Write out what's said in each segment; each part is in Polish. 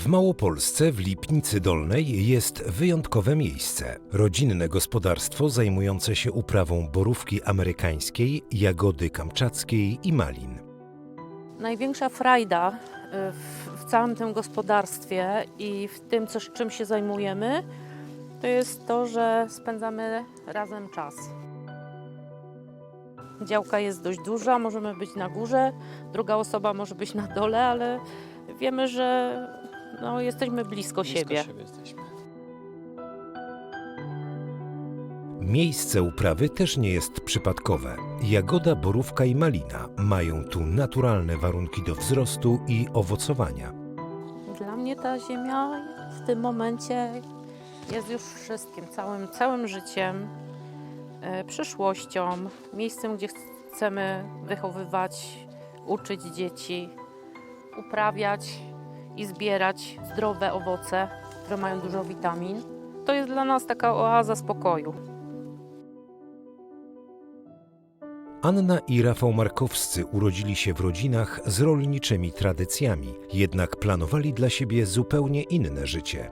W Małopolsce, w Lipnicy Dolnej, jest wyjątkowe miejsce. Rodzinne gospodarstwo zajmujące się uprawą borówki amerykańskiej, jagody kamczackiej i malin. Największa frajda w, w całym tym gospodarstwie i w tym, co, czym się zajmujemy, to jest to, że spędzamy razem czas. Działka jest dość duża, możemy być na górze, druga osoba może być na dole, ale wiemy, że no, jesteśmy blisko, Blisko siebie. siebie jesteśmy. Miejsce uprawy też nie jest przypadkowe. Jagoda, borówka i malina mają tu naturalne warunki do wzrostu i owocowania. Dla mnie ta ziemia w tym momencie jest już wszystkim, całym, całym życiem, e, przyszłością, miejscem, gdzie chcemy wychowywać, uczyć dzieci, uprawiać i zbierać zdrowe owoce, które mają dużo witamin. To jest dla nas taka oaza spokoju. Anna i Rafał Markowscy urodzili się w rodzinach z rolniczymi tradycjami, jednak planowali dla siebie zupełnie inne życie.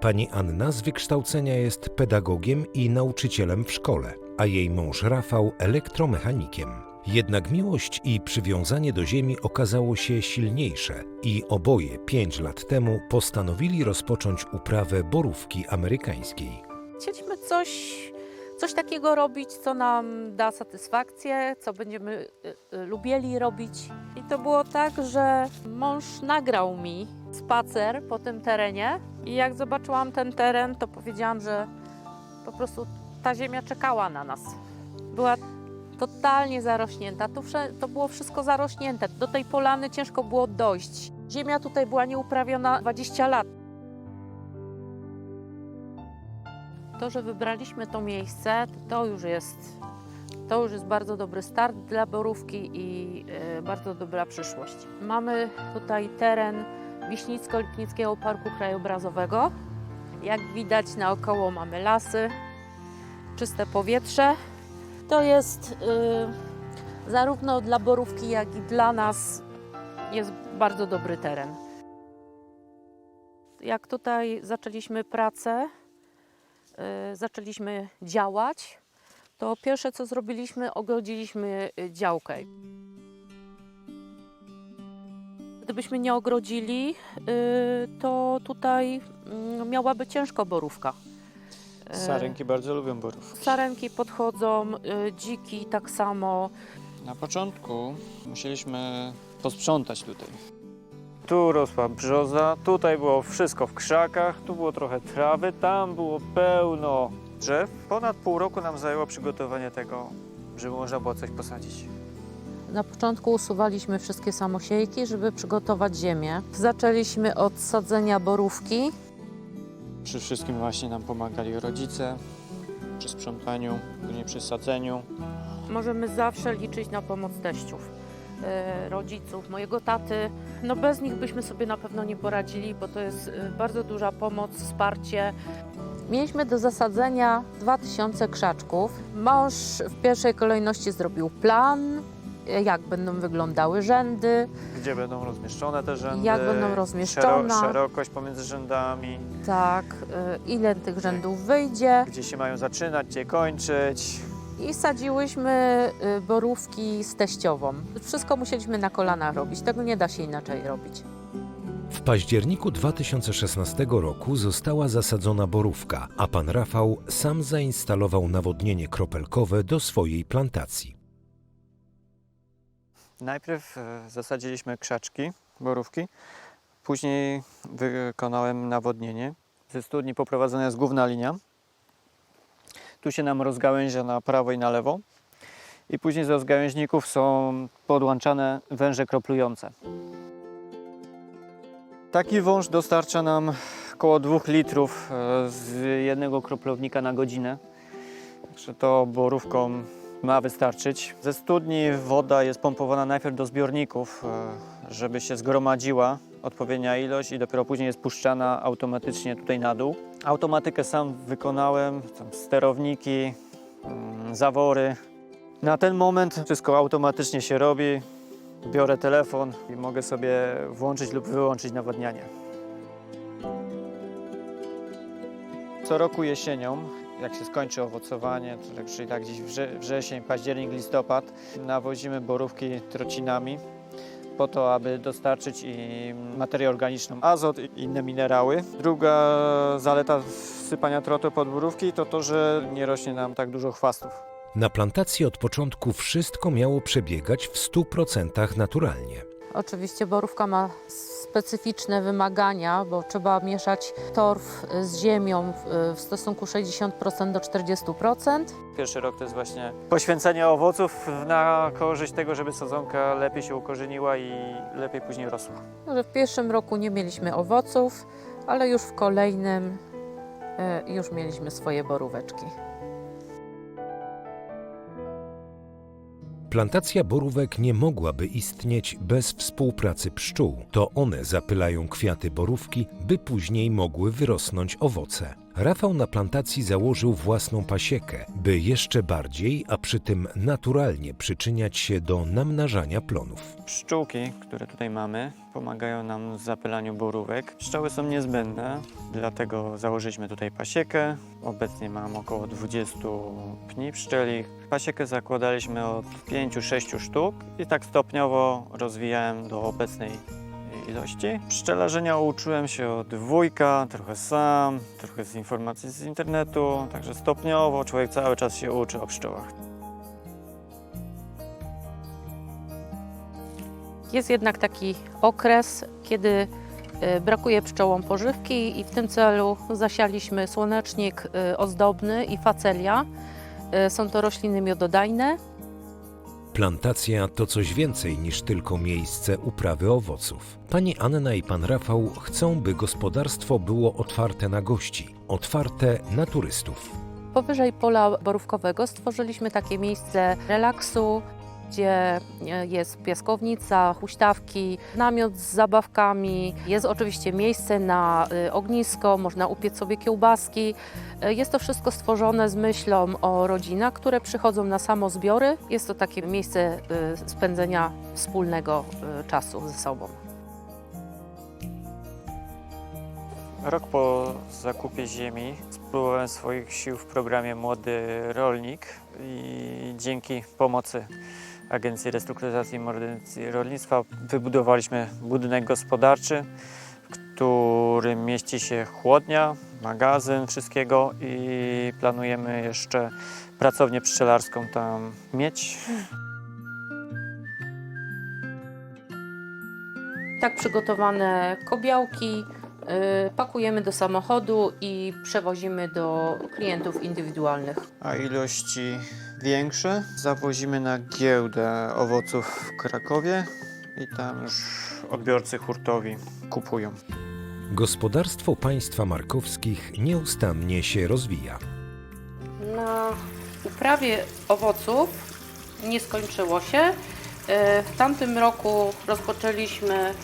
Pani Anna z wykształcenia jest pedagogiem i nauczycielem w szkole, a jej mąż Rafał elektromechanikiem. Jednak miłość i przywiązanie do ziemi okazało się silniejsze i oboje pięć lat temu postanowili rozpocząć uprawę borówki amerykańskiej. Chcieliśmy coś, coś takiego robić, co nam da satysfakcję, co będziemy y, y, robić. I to było tak, że mąż nagrał mi spacer po tym terenie i jak zobaczyłam ten teren, to powiedziałam, że po prostu ta ziemia czekała na nas. Była totalnie zarośnięta. To było wszystko zarośnięte. Do tej polany ciężko było dojść. Ziemia tutaj była nieuprawiona 20 lat. To, że wybraliśmy to miejsce, to już jest, to już jest bardzo dobry start dla borówki i e, bardzo dobra przyszłość. Mamy tutaj teren Wiśnicko-Lipnickiego Parku Krajobrazowego. Jak widać naokoło mamy lasy, czyste powietrze. To jest y, zarówno dla borówki, jak i dla nas jest bardzo dobry teren. Jak tutaj zaczęliśmy pracę, y, zaczęliśmy działać, to pierwsze co zrobiliśmy, ogrodziliśmy y, działkę. Gdybyśmy nie ogrodzili, y, to tutaj mm, miałaby ciężko borówka. Sarenki bardzo lubią borów. Sarenki podchodzą, y, dziki tak samo. Na początku musieliśmy posprzątać tutaj. Tu rosła brzoza, tutaj było wszystko w krzakach, tu było trochę trawy, tam było pełno drzew. Ponad pół roku nam zajęło przygotowanie tego, żeby można było coś posadzić. Na początku usuwaliśmy wszystkie samosiejki, żeby przygotować ziemię. Zaczęliśmy od sadzenia borówki. Przy wszystkim właśnie nam pomagali rodzice, przy sprzątaniu, później przy sadzeniu. Możemy zawsze liczyć na pomoc teściów, e, rodziców, mojego taty. No bez nich byśmy sobie na pewno nie poradzili, bo to jest e, bardzo duża pomoc, wsparcie. Mieliśmy do zasadzenia 2000 krzaczków. Mąż w pierwszej kolejności zrobił plan, jak będą wyglądały rzędy, Gdzie będą rozmieszczone te rzędy? Jak będą rozmieszczone. Szero, szerokość pomiędzy rzędami, tak, e, ile tych rzędów wyjdzie. gdzie się mają zaczynać, gdzie kończyć. I sadziłyśmy y, borówki z teściową. Wszystko musieliśmy na kolanach robić, tego nie da się inaczej robić. W październiku 2016 roku została zasadzona borówka, a pan Rafał sam zainstalował nawodnienie kropelkowe do swojej plantacji. Najpierw e, zasadziliśmy krzaczki, borówki, później wykonałem nawodnienie. Ze studni poprowadzona jest główna linia. Tu się nam rozgałęzia na prawo i na lewo. I później z rozgałęźników są podłączane węże kroplujące. Taki wąż dostarcza nam około 2 litrów e, z jednego kroplownika na godzinę. Także to borówką ma wystarczyć. Ze studni woda jest pompowana najpierw do zbiorników, e, żeby się zgromadziła odpowiednia ilość i dopiero później jest puszczana automatycznie tutaj na dół. Automatykę sam wykonałem, sterowniki, mm, zawory. Na ten moment wszystko automatycznie się robi. biorę telefon i mogę sobie włączyć lub wyłączyć nawodnianie. Co roku jesienią, jak się skończy owocowanie, czyli- czyli tak gdzieś wrze- wrzesień, październik, listopad, nawozimy borówki trocinami po to, aby dostarczyć im materię organiczną, azot i inne minerały. Druga zaleta sypania trotu pod borówki to to, że nie rośnie nam tak dużo chwastów. Na plantacji od początku wszystko miało przebiegać w 100% naturalnie. Oczywiście borówka ma specyficzne wymagania, bo trzeba mieszać torf z ziemią w, stosunku 60% do 40%. Pierwszy rok to jest właśnie poświęcenie owoców na korzyść tego, żeby sadzonka lepiej się ukorzeniła i lepiej później rosła. Że w pierwszym roku nie mieliśmy owoców, ale już w kolejnym e, już mieliśmy swoje boróweczki. Plantacja borówek nie mogłaby istnieć bez współpracy pszczół. To one zapylają kwiaty borówki, by później mogły wyrosnąć owoce. Rafał na plantacji założył własną pasiekę, by jeszcze bardziej, a przy tym naturalnie przyczyniać się do namnażania plonów. Pszczółki, które tutaj mamy, pomagają nam w zapylaniu borówek. Pszczoły są niezbędne, dlatego założyliśmy tutaj pasiekę. Obecnie mam około 20 pni pszczeli. Pasiekę zakładaliśmy od 5-6 sztuk i tak stopniowo rozwijałem do obecnej ilości. Pszczelarzenia uczyłem się od wujka, trochę sam, trochę z informacji z internetu, także stopniowo człowiek cały czas się uczy o pszczołach. Jest jednak taki okres, kiedy e, brakuje pszczołom pożywki i w tym celu zasialiśmy słonecznik e, ozdobny i facelia. E, Są to rośliny miododajne. Plantacja to coś więcej niż tylko miejsce uprawy owoców. Pani Anna i pan Rafał chcą, by gospodarstwo było otwarte na gości, otwarte na turystów. Powyżej pola borówkowego stworzyliśmy takie miejsce relaksu, gdzie e, jest piaskownica, huśtawki, namiot z zabawkami. Jest oczywiście miejsce na e, ognisko, można upiec sobie kiełbaski. E, Jest to wszystko stworzone z myślą o rodzinach, które przychodzą na samozbiory. Jest to takie miejsce spędzenia wspólnego czasu ze sobą. Rok po zakupie ziemi spróbowałem swoich sił w programie Młody Rolnik i dzięki pomocy Agencji Restrukturyzacji i Modernizacji Rolnictwa wybudowaliśmy budynek gospodarczy, w którym mieści się chłodnia, magazyn wszystkiego i planujemy jeszcze pracownię pszczelarską tam mieć. Tak przygotowane kobiałki y, pakujemy do samochodu i przewozimy do klientów indywidualnych. A ilości większe zawozimy na giełdę owoców w Krakowie i tam już odbiorcy hurtowi kupują. Gospodarstwo państwa markowskich nieustannie się rozwija. Na uprawie owoców nie skończyło się. Y, W tamtym roku rozpoczęliśmy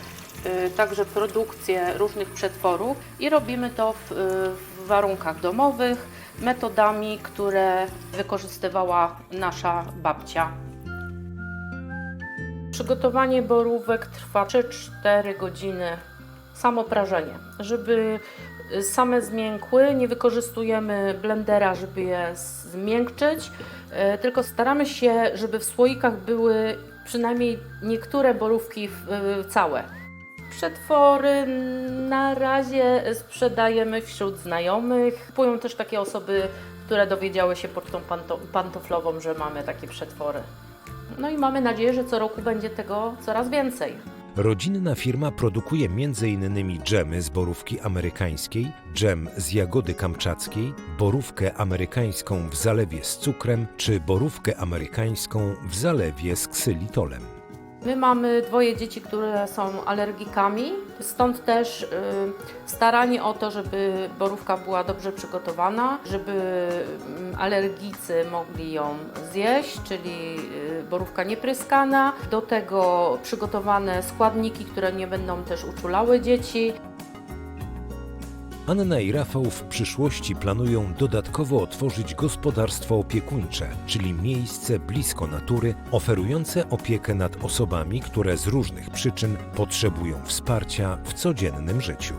y, także produkcję różnych przetworów i robimy to w, w warunkach domowych metodami, które wykorzystywała nasza babcia. Przygotowanie borówek trwa 3-4 godziny. Samo prażenie. Żeby y, same zmiękły, nie wykorzystujemy blendera, żeby je zmiękczyć, y, tylko staramy się, żeby w słoikach były przynajmniej niektóre borówki y, całe. Przetwory na razie sprzedajemy wśród znajomych. Kupują też takie osoby, które dowiedziały się pocztą panto- pantoflową, że mamy takie przetwory. No i mamy nadzieję, że co roku będzie tego coraz więcej. Rodzinna firma produkuje m.in. dżemy z borówki amerykańskiej, dżem z jagody kamczackiej, borówkę amerykańską w zalewie z cukrem czy borówkę amerykańską w zalewie z ksylitolem. My mamy dwoje dzieci, które są alergikami, stąd też y, staranie o to, żeby borówka była dobrze przygotowana, żeby mm, alergicy mogli ją zjeść, czyli y, borówka niepryskana. Do tego przygotowane składniki, które nie będą też uczulały dzieci. Anna i Rafał w przyszłości planują dodatkowo otworzyć gospodarstwo opiekuńcze, czyli miejsce blisko natury, oferujące opiekę nad osobami, które z różnych przyczyn potrzebują wsparcia w codziennym życiu.